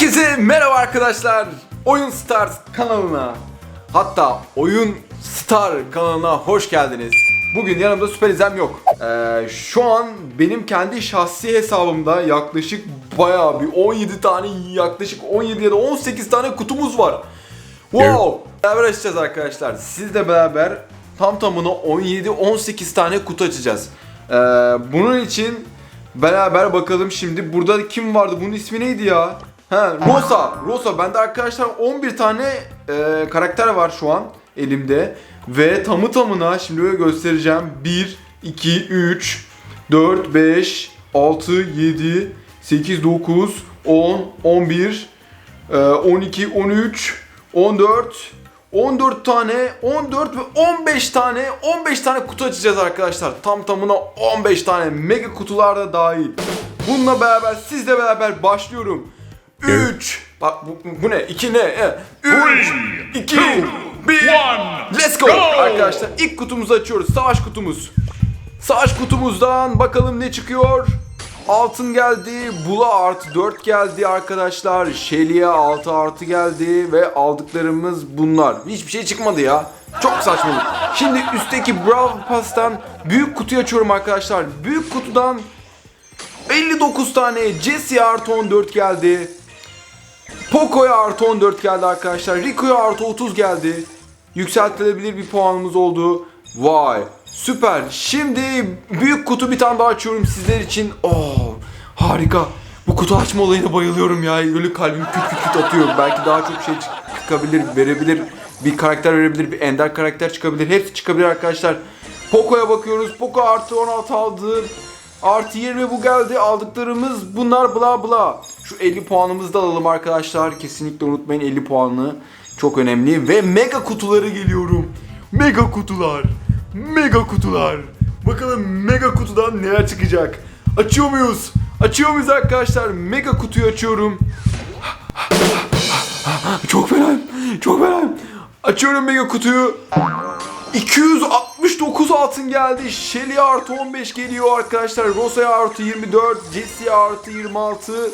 Herkese merhaba arkadaşlar. Oyun Stars kanalına hatta Oyun Star kanalına hoş geldiniz. Bugün yanımda Süper İzlem yok. Ee, şu an benim kendi şahsi hesabımda yaklaşık bayağı bir 17 tane yaklaşık 17 ya da 18 tane kutumuz var. Wow! Beraber açacağız arkadaşlar. Sizle beraber tam tamına 17-18 tane kutu açacağız. Ee, bunun için beraber bakalım şimdi. Burada kim vardı? Bunun ismi neydi ya? Ha, Rosa. Rosa. Bende arkadaşlar 11 tane e, karakter var şu an elimde. Ve tamı tamına şimdi böyle göstereceğim. 1, 2, 3, 4, 5, 6, 7, 8, 9, 10, 11, ee, 12, 13, 14, 14 tane, 14 ve 15 tane, 15 tane kutu açacağız arkadaşlar. Tam tamına 15 tane mega kutular da dahil. Bununla beraber sizle beraber başlıyorum. 3 Bak bu, bu ne? 2 ne? 3 2 1 Let's go. Arkadaşlar ilk kutumuzu açıyoruz. Savaş kutumuz. Savaş kutumuzdan bakalım ne çıkıyor. Altın geldi, Bula artı 4 geldi arkadaşlar. Shelly'e 6 artı geldi ve aldıklarımız bunlar. Hiçbir şey çıkmadı ya. Çok saçmalık. Şimdi üstteki Brawl Pass'tan büyük kutuyu açıyorum arkadaşlar. Büyük kutudan 59 tane Jesse artı 14 geldi. Poco'ya artı 14 geldi arkadaşlar. Rico'ya artı 30 geldi. Yükseltilebilir bir puanımız oldu. Vay süper. Şimdi büyük kutu bir tane daha açıyorum sizler için. Oo harika. Bu kutu açma olayına bayılıyorum ya. Böyle kalbim küt küt küt atıyor. Belki daha çok şey çıkabilir, verebilir. Bir karakter verebilir, bir ender karakter çıkabilir. Hepsi çıkabilir arkadaşlar. Poco'ya bakıyoruz. Poco artı 16 aldı. Artı 20 bu geldi. Aldıklarımız bunlar bla bla. Şu 50 puanımızı da alalım arkadaşlar. Kesinlikle unutmayın 50 puanını. Çok önemli. Ve mega kutuları geliyorum. Mega kutular. Mega kutular. Bakalım mega kutudan neler çıkacak. Açıyor muyuz? Açıyor muyuz arkadaşlar? Mega kutuyu açıyorum. Çok fenayım. Çok fenayım. Açıyorum mega kutuyu. 269 altın geldi. Shelly artı 15 geliyor arkadaşlar. Rosa'ya artı 24. Jesse'ye artı 26.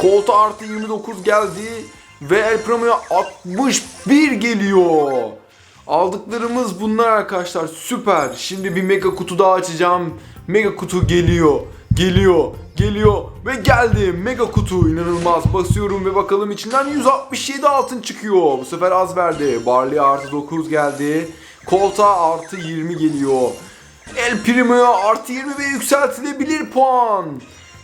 Colt'a artı 29 geldi. Ve El Primo'ya 61 geliyor. Aldıklarımız bunlar arkadaşlar. Süper. Şimdi bir mega kutu daha açacağım. Mega kutu geliyor. Geliyor. Geliyor. Ve geldi. Mega kutu. inanılmaz. Basıyorum ve bakalım içinden 167 altın çıkıyor. Bu sefer az verdi. Barley artı 9 geldi. Colt'a artı 20 geliyor. El Primo'ya artı 20 ve yükseltilebilir puan.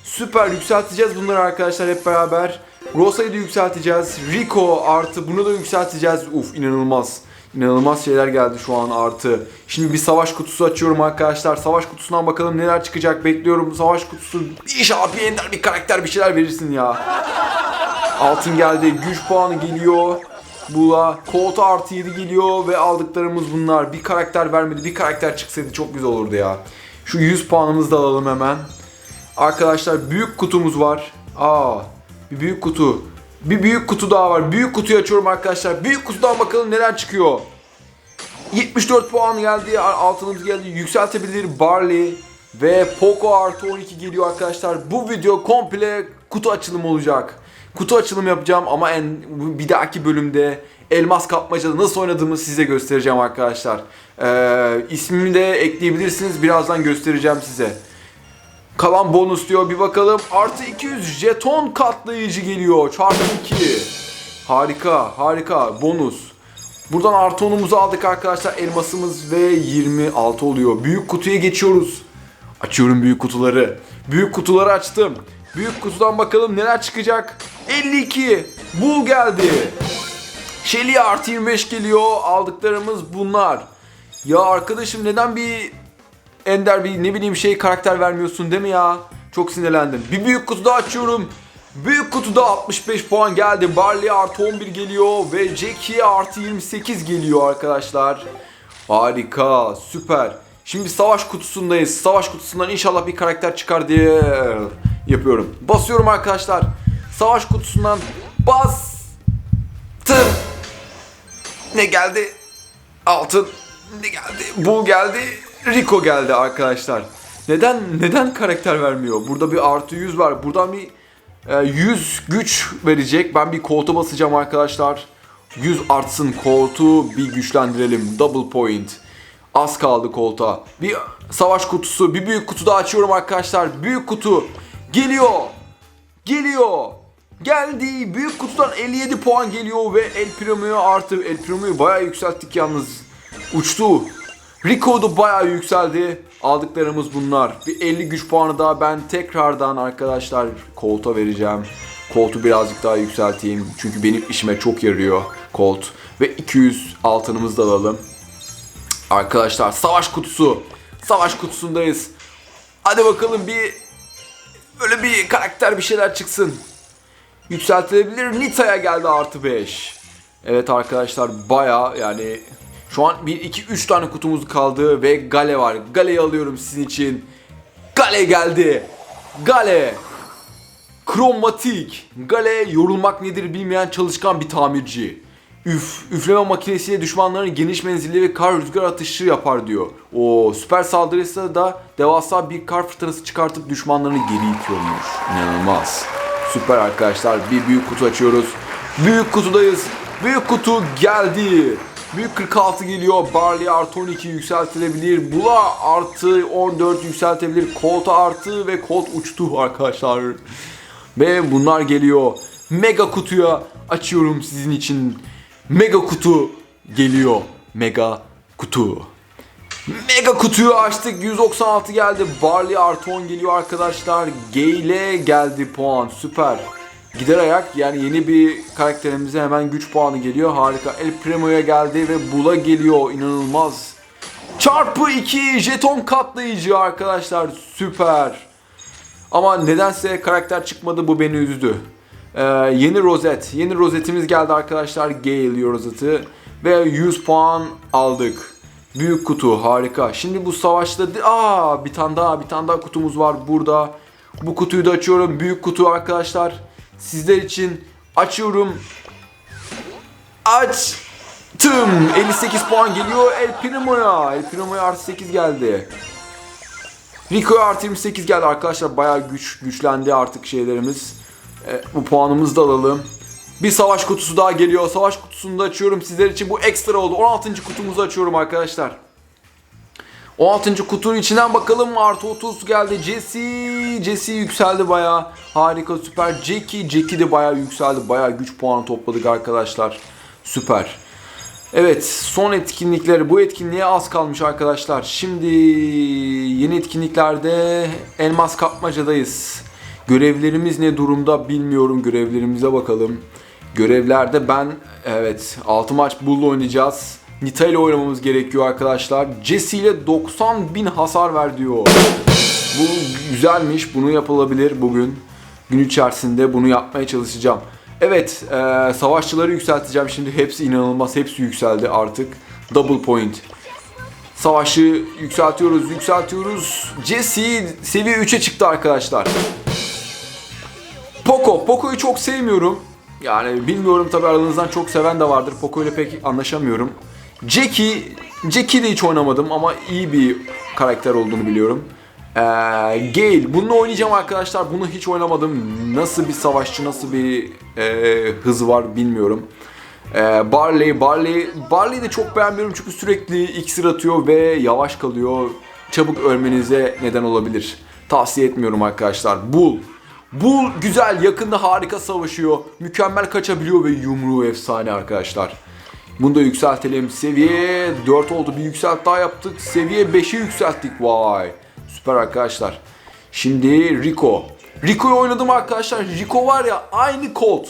Süper yükselteceğiz bunları arkadaşlar hep beraber. Rosa'yı da yükselteceğiz. Rico artı bunu da yükselteceğiz. Uf inanılmaz. İnanılmaz şeyler geldi şu an artı. Şimdi bir savaş kutusu açıyorum arkadaşlar. Savaş kutusundan bakalım neler çıkacak. Bekliyorum savaş kutusu. İnşallah bir ender bir karakter bir şeyler verirsin ya. Altın geldi. Güç puanı geliyor. Bula. Koltuğa artı 7 geliyor ve aldıklarımız bunlar. Bir karakter vermedi. Bir karakter çıksaydı çok güzel olurdu ya. Şu 100 puanımızı da alalım hemen. Arkadaşlar büyük kutumuz var. Aa, bir büyük kutu. Bir büyük kutu daha var. Büyük kutuyu açıyorum arkadaşlar. Büyük kutudan bakalım neler çıkıyor. 74 puan geldi. Altınımız geldi. Yükseltebilir Barley. Ve Poco artı 12 geliyor arkadaşlar. Bu video komple kutu açılımı olacak. Kutu açılım yapacağım ama en bir dahaki bölümde elmas kapmacada nasıl oynadığımı size göstereceğim arkadaşlar. Ee, ismimi de ekleyebilirsiniz. Birazdan göstereceğim size. Kalan bonus diyor bir bakalım. Artı 200 jeton katlayıcı geliyor. Çarpı 2. Harika harika bonus. Buradan artı 10'umuzu aldık arkadaşlar. Elmasımız ve 26 oluyor. Büyük kutuya geçiyoruz. Açıyorum büyük kutuları. Büyük kutuları açtım. Büyük kutudan bakalım neler çıkacak. 52. Bul geldi. Shelly artı 25 geliyor. Aldıklarımız bunlar. Ya arkadaşım neden bir Ender bir ne bileyim şey karakter vermiyorsun değil mi ya? Çok sinirlendim. Bir büyük kutu daha açıyorum. Büyük kutuda 65 puan geldi. Barley artı 11 geliyor ve Jackie artı 28 geliyor arkadaşlar. Harika, süper. Şimdi savaş kutusundayız. Savaş kutusundan inşallah bir karakter çıkar diye yapıyorum. Basıyorum arkadaşlar. Savaş kutusundan bastım. Ne geldi? Altın. Ne geldi? Bu geldi. Rico geldi arkadaşlar. Neden neden karakter vermiyor? Burada bir artı 100 var. Buradan bir Ee, 100 güç verecek. Ben bir koltuğa basacağım arkadaşlar. 100 artsın koltuğu bir güçlendirelim. Double point. Az kaldı koltuğa. Bir savaş kutusu, bir büyük kutu da açıyorum arkadaşlar. Büyük kutu geliyor. Geliyor. Geldi. Büyük kutudan 57 puan geliyor ve El Primo'yu artı El Primo'yu bayağı yükselttik yalnız. Uçtu. Rico da bayağı yükseldi. Aldıklarımız bunlar. Bir 50 güç puanı daha ben tekrardan arkadaşlar Colt'a vereceğim. Colt'u birazcık daha yükselteyim. Çünkü benim işime çok yarıyor Colt. Ve 200 altınımızı da alalım. Arkadaşlar savaş kutusu. Savaş kutusundayız. Hadi bakalım bir böyle bir karakter bir şeyler çıksın. Yükseltilebilir. Nita'ya geldi artı 5. Evet arkadaşlar baya yani şu an 1, 2, 3 tane kutumuz kaldı ve Gale var. Gale'yi alıyorum sizin için. Gale geldi. Gale. Kromatik. Gale yorulmak nedir bilmeyen çalışkan bir tamirci. Üf, üfleme makinesiyle düşmanların geniş menzilli ve kar rüzgar atışı yapar diyor. O süper saldırısı da devasa bir kar fırtınası çıkartıp düşmanlarını geri itiyormuş. İnanılmaz. Süper arkadaşlar. Bir büyük kutu açıyoruz. Büyük kutudayız. Büyük kutu geldi. Büyük 46 geliyor. Barley artı 12 yükseltilebilir. Bula artı 14 yükseltebilir. Colt artı ve Colt uçtu arkadaşlar. Ve bunlar geliyor. Mega kutuya açıyorum sizin için. Mega kutu geliyor. Mega kutu. Mega kutuyu açtık. 196 geldi. Barley artı 10 geliyor arkadaşlar. Gale geldi puan. Süper. Gider ayak yani yeni bir karakterimize hemen güç puanı geliyor. Harika. El Primo'ya geldi ve Bula geliyor. İnanılmaz. Çarpı 2 jeton katlayıcı arkadaşlar. Süper. Ama nedense karakter çıkmadı bu beni üzdü. Ee, yeni rozet. Yeni rozetimiz geldi arkadaşlar. Gale rozeti. Ve 100 puan aldık. Büyük kutu harika. Şimdi bu savaşta aa bir tane daha bir tane daha kutumuz var burada. Bu kutuyu da açıyorum. Büyük kutu arkadaşlar. Sizler için açıyorum. Açtım. 58 puan geliyor El Primo'ya. El Primo'ya artı 8 geldi. Rico'ya artı 28 geldi arkadaşlar. Bayağı güç güçlendi artık şeylerimiz. E, bu puanımızı da alalım. Bir savaş kutusu daha geliyor. Savaş kutusunu da açıyorum sizler için. Bu ekstra oldu. 16. kutumuzu açıyorum arkadaşlar. 16. kutunun içinden bakalım. Artı 30 geldi. Jesse. Jesse yükseldi bayağı. Harika süper. Jackie. Jackie de bayağı yükseldi. Bayağı güç puanı topladık arkadaşlar. Süper. Evet son etkinlikleri bu etkinliğe az kalmış arkadaşlar. Şimdi yeni etkinliklerde elmas kapmacadayız. Görevlerimiz ne durumda bilmiyorum. Görevlerimize bakalım. Görevlerde ben evet 6 maç Bull'la oynayacağız. Nita ile oynamamız gerekiyor arkadaşlar. Jesse ile 90 bin hasar ver diyor. Bu güzelmiş. Bunu yapılabilir bugün. Gün içerisinde bunu yapmaya çalışacağım. Evet, e, savaşçıları yükselteceğim şimdi. Hepsi inanılmaz, hepsi yükseldi artık. Double point. Savaşı yükseltiyoruz, yükseltiyoruz. Jesse seviye 3'e çıktı arkadaşlar. Poco, Poco'yu çok sevmiyorum. Yani bilmiyorum tabi aranızdan çok seven de vardır. Poco ile pek anlaşamıyorum. Jackie, Jackie de hiç oynamadım ama iyi bir karakter olduğunu biliyorum. Ee, Gale, bununla oynayacağım arkadaşlar. Bunu hiç oynamadım. Nasıl bir savaşçı, nasıl bir e, hızı var bilmiyorum. Ee, Barley, Barley, Barley'i de çok beğenmiyorum çünkü sürekli iksir atıyor ve yavaş kalıyor. Çabuk ölmenize neden olabilir. Tavsiye etmiyorum arkadaşlar. Bull. Bull güzel, yakında harika savaşıyor. Mükemmel kaçabiliyor ve yumruğu efsane arkadaşlar. Bunu da yükseltelim. Seviye 4 oldu. Bir yükselt daha yaptık. Seviye 5'e yükselttik. Vay. Süper arkadaşlar. Şimdi Rico. Rico'yu oynadım arkadaşlar. Rico var ya aynı Colt.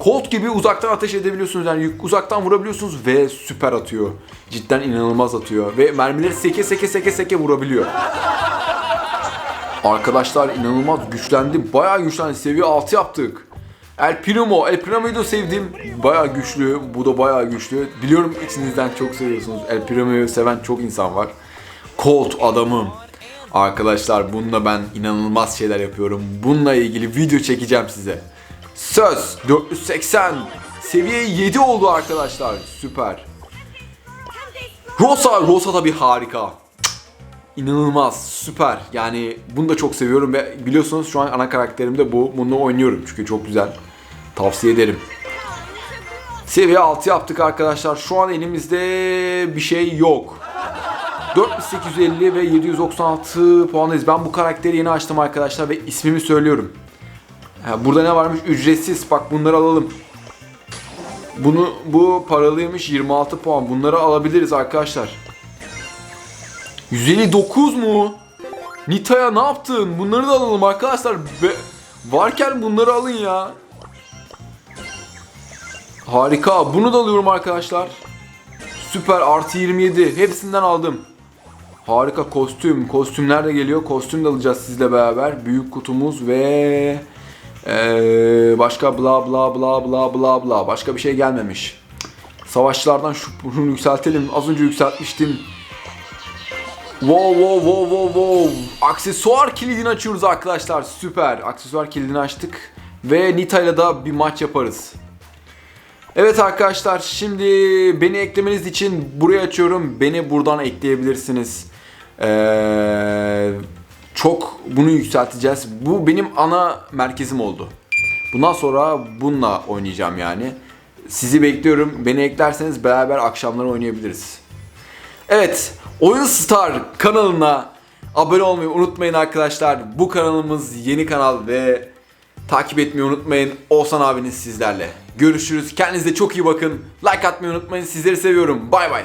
Colt gibi uzaktan ateş edebiliyorsunuz. Yani uzaktan vurabiliyorsunuz ve süper atıyor. Cidden inanılmaz atıyor. Ve mermileri seke seke seke seke vurabiliyor. Arkadaşlar inanılmaz güçlendi. Bayağı güçlendi. Seviye 6 yaptık. El Primo. El Primo'yu da sevdim. Bayağı güçlü. Bu da bayağı güçlü. Biliyorum içinizden çok seviyorsunuz. El Primo'yu seven çok insan var. Colt adamım. Arkadaşlar bununla ben inanılmaz şeyler yapıyorum. Bununla ilgili video çekeceğim size. Söz 480. Seviye 7 oldu arkadaşlar. Süper. Rosa, Rosa da bir harika. inanılmaz, süper. Yani bunu da çok seviyorum ve biliyorsunuz şu an ana karakterim de bu. Bunu oynuyorum çünkü çok güzel. Tavsiye ederim. Seviye 6 yaptık arkadaşlar. Şu an elimizde bir şey yok. 4850 ve 796 puandayız. Ben bu karakteri yeni açtım arkadaşlar ve ismimi söylüyorum. Burada ne varmış? Ücretsiz. Bak bunları alalım. Bunu bu paralıymış 26 puan. Bunları alabiliriz arkadaşlar. 159 mu? Nita'ya ne yaptın? Bunları da alalım arkadaşlar. Be- varken bunları alın ya. Harika. Bunu da alıyorum arkadaşlar. Süper artı 27. Hepsinden aldım. Harika kostüm. Kostümler de geliyor. Kostüm de alacağız sizle beraber. Büyük kutumuz ve ee, başka bla bla bla bla bla bla. Başka bir şey gelmemiş. Savaşçılardan şu bunu yükseltelim. Az önce yükseltmiştim. Wow wow wow wow wow. Aksesuar kilidini açıyoruz arkadaşlar. Süper. Aksesuar kilidini açtık. Ve Nita ile da bir maç yaparız. Evet arkadaşlar şimdi beni eklemeniz için buraya açıyorum. Beni buradan ekleyebilirsiniz. Ee, çok bunu yükselteceğiz. Bu benim ana merkezim oldu. Bundan sonra bununla oynayacağım yani. Sizi bekliyorum. Beni eklerseniz beraber akşamları oynayabiliriz. Evet, Oyun Star kanalına abone olmayı unutmayın arkadaşlar. Bu kanalımız yeni kanal ve takip etmeyi unutmayın. Oğuzhan abiniz sizlerle. Görüşürüz. Kendinize çok iyi bakın. Like atmayı unutmayın. Sizleri seviyorum. Bay bay.